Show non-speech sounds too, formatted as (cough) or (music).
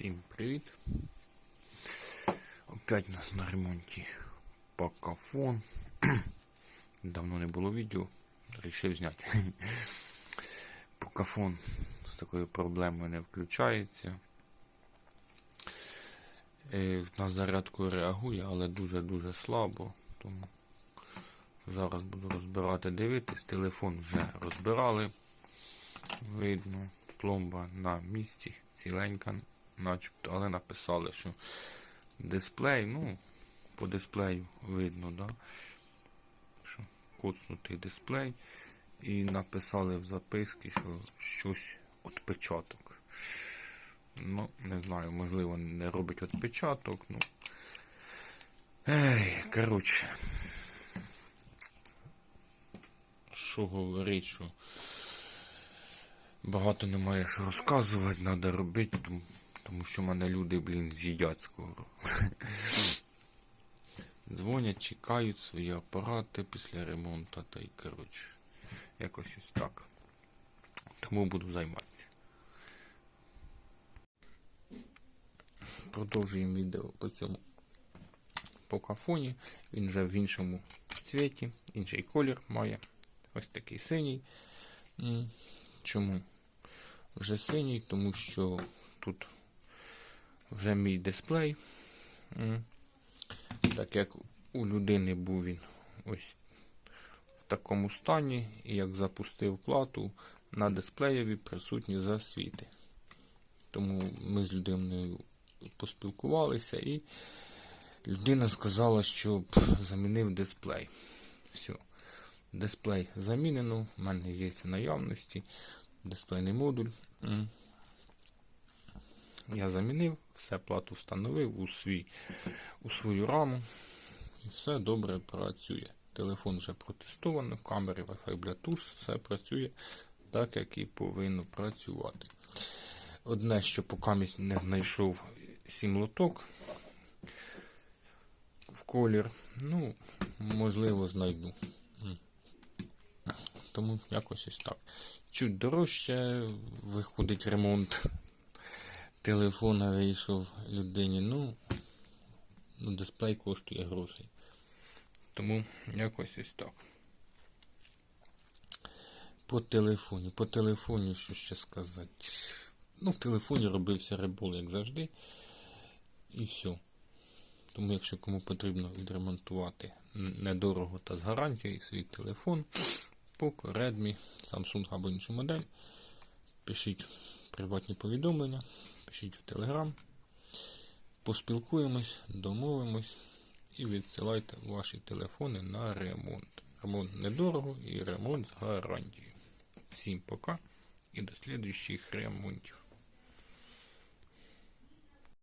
Всім привіт! Опять у нас на ремонті покафон. (clears throat) Давно не було відео, вирішив зняти. (clears throat) Покафон з такою проблемою не включається. Е, На зарядку реагує, але дуже-дуже слабо. Тому зараз буду розбирати, дивитись. Телефон вже розбирали. Видно, пломба на місці, ціленька, начебто, але написали, що дисплей, ну, по дисплею видно, да? що коцнутий дисплей. І написали в записки, що щось відпечаток. Ну, не знаю, можливо, не робить відпечаток, ну. Ей, коротше. Що говорить, що багато немає що розказувати, треба робити, тому, що мене люди, блін, з'їдять скоро. (laughs) Дзвонять, чекають свої апарати після ремонту та й коротше. Якось ось так. Тому буду займатися. Продовжуємо відео по цьому покафоні. Він вже в іншому цвіті, інший колір має. Ось такий синій. Чому? Вже синій, тому що тут вже мій дисплей. Так як у людини був він ось в такому стані, і як запустив плату, на дисплеєві присутні засвіти. Тому ми з людиною поспілкувалися і людина сказала, щоб замінив дисплей. Все. Дисплей замінено, в мене є в наявності дисплейний модуль. Я замінив, все плату встановив у, свій, у свою раму. І все добре працює. Телефон вже протестовано, камери Wi-Fi Bluetooth, все працює так, як і повинно працювати. Одне, що поки не знайшов сім лоток в колір, ну, можливо, знайду. Тому якось ось так. Чуть дорожче виходить ремонт. Телефона вийшов людині. Ну, ну, дисплей коштує грошей. Тому якось ось так. По телефоні. По телефоні, що ще сказати. Ну, в телефоні робився ребол, як завжди. І все. Тому, якщо кому потрібно відремонтувати недорого та з гарантією свій телефон, Poco, Redmi, Samsung або іншу модель, пишіть приватні повідомлення, пишіть в Телеграм. поспілкуємось, домовимось і відсилайте ваші телефони на ремонт. Ремонт недорого і ремонт з гарантією. Всім пока і до слідуючих ремонтів.